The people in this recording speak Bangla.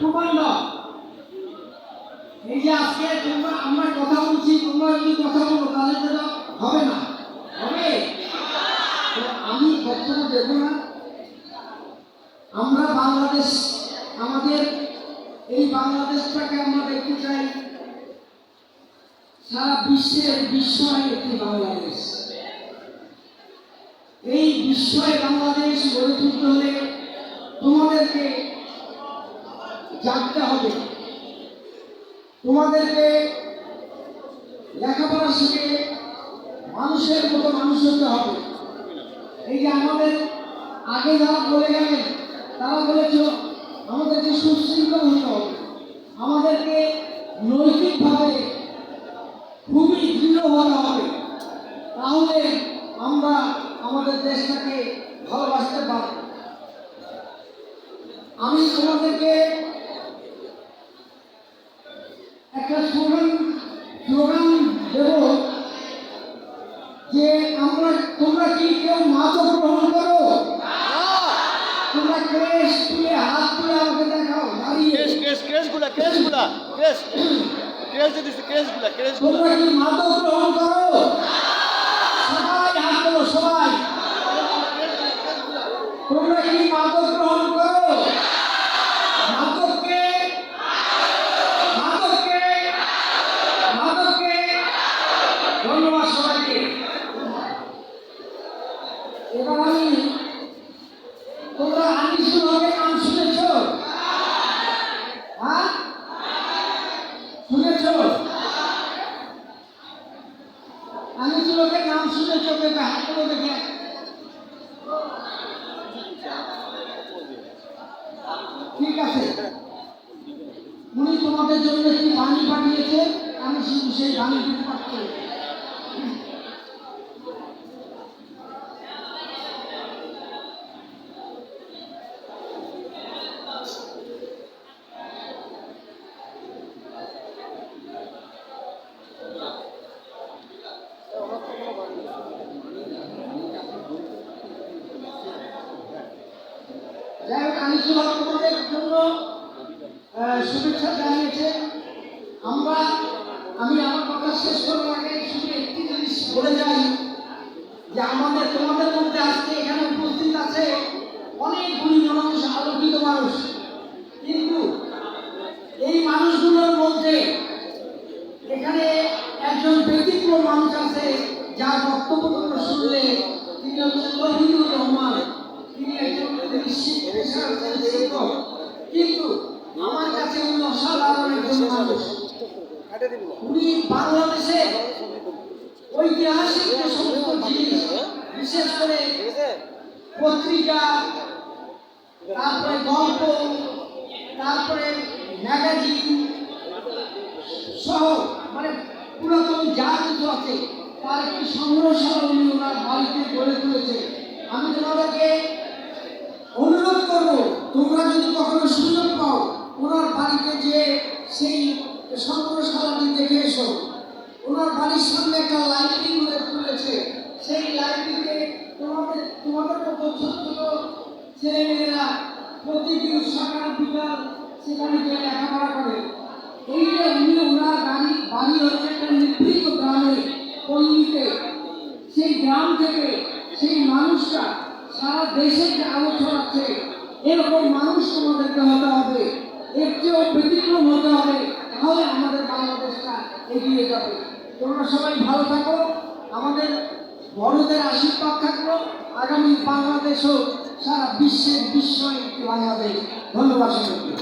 দাও এই যে আজকে তোমরা, আমরা কথা বলছি, তোমরা যদি কথা বলো, তাহলে তো হবে না। হবে? তো আমি বক্তব্য দেবো না। আমরা বাংলাদেশ, আমাদের এই বাংলাদেশটাকে আমরা দেখতে চাই। সারা বিশ্বের বিস্ময় একটি বাংলাদেশ। এই বিস্ময় বাংলাদেশ গড়ে তুলতে হলে তোমাদেরকে জানতে হবে। তোমাদেরকে লেখাপড়া শিখে মানুষের মতো মানুষ হতে হবে। এই যে আমাদের আগে যারা বলে গেলেন, তারা বলেছিল আমাদেরকে সুশৃঙ্খল হতে হবে। আমাদেরকে নৈতিকভাবে খুবই দৃঢ় হতে হবে। তাহলে আমরা আমাদের দেশটাকে ভালোবাসতে পারব। আমি তোমাদেরকে একটা স্লোগান স্লোগান দেব। যে আমরা তোমরা কি কেউ মাদক গ্রহণ করো? তোমরা কেস তুলে হাত তুলে আমাকে দেখাও দাঁড়িয়ে। কেস কেসগুলা কেসগুলা কেস কেস যে দিছে কেসগুলা কেসগুলা তোমরা কি মাদক গ্রহণ করো সবাই হাত তোলো সবাই তোমরা কি মাদক গ্রহণ করো মাদককে মাদককে মাদককে ধন্যবাদ সবাইকে। এবার আমি, তোমরা আনিসুল হকের নাম শুনেছ? হ্যাঁ? শুনেছ? আনিসুল হকের নাম শুনেছ? দেখে, হাত তুলো দেখে। ঠিক আছে। উনি তোমাদের জন্য একটি বাণী পাঠিয়েছে আমি শুধু সেই বাণীটি পাঠ করি জন্য আমরা আমি আমার কথা শেষ শুধু আমাদের তোমাদের মধ্যে আজকে এখানে উপস্থিত আছে অনেক গুণী মানুষ আলোকিত মানুষ কিন্তু এই মানুষগুলোর মধ্যে এখানে একজন ব্যতিক্রম মানুষ আছে যার বক্তব্য তোমরা শুনলে তিনি হচ্ছেন রহিদুর রহমান তিনি একজন শিক্ষক, পেশার শিক্ষক কিন্তু আমার কাছে উনি অসাধারণ একজন মানুষ উনি বাংলাদেশে ঐতিহাসিক সমস্ত জিনিস, বিশেষ করে পত্রিকা, তারপরে গল্প, তারপরে ম্যাগাজিন সহ মানে পুরাতন যা কিছু আছে, তার একটি সংগ্রহশালা উনি ওনার বাড়িতে গড়ে তুলেছে আমি তোমাদেরকে অনুরোধ করব, তোমরা যদি কখনো সুযোগ পাও, ওনার বাড়িতে যে সেই এসো ওনার বাড়ির সামনে একটা লাইব্রেরি গড়ে তুলেছে। সেই লাইব্রেরিতে তোমাদের তোমাদের মতো ছোট ছোট ছেলেমেয়েরা প্রতিদিন সকাল, বিকাল সেখানে গিয়ে লেখাপড়া করে। এই যে উনি ওনার বাড়ি বাড়ি হচ্ছে একটা নিভৃত গ্রামে, পল্লীতে। সেই গ্রাম থেকে সেই মানুষটা সারা দেশে যে আলো ছড়াচ্ছে, এরকম মানুষ তোমাদেরকে হতে হবে। এর চেয়েও ব্যতিক্রম হতে হবে। তাহলে আমাদের বাংলাদেশটা এগিয়ে যাবে। তোমরা সবাই ভালো থাকো। আমাদের বড়দের আশীর্বাদ থাকল। আগামী বাংলাদেশও সারা বিশ্বের বিস্ময় বাংলাদেশ। ধন্যবাদ সবাইকে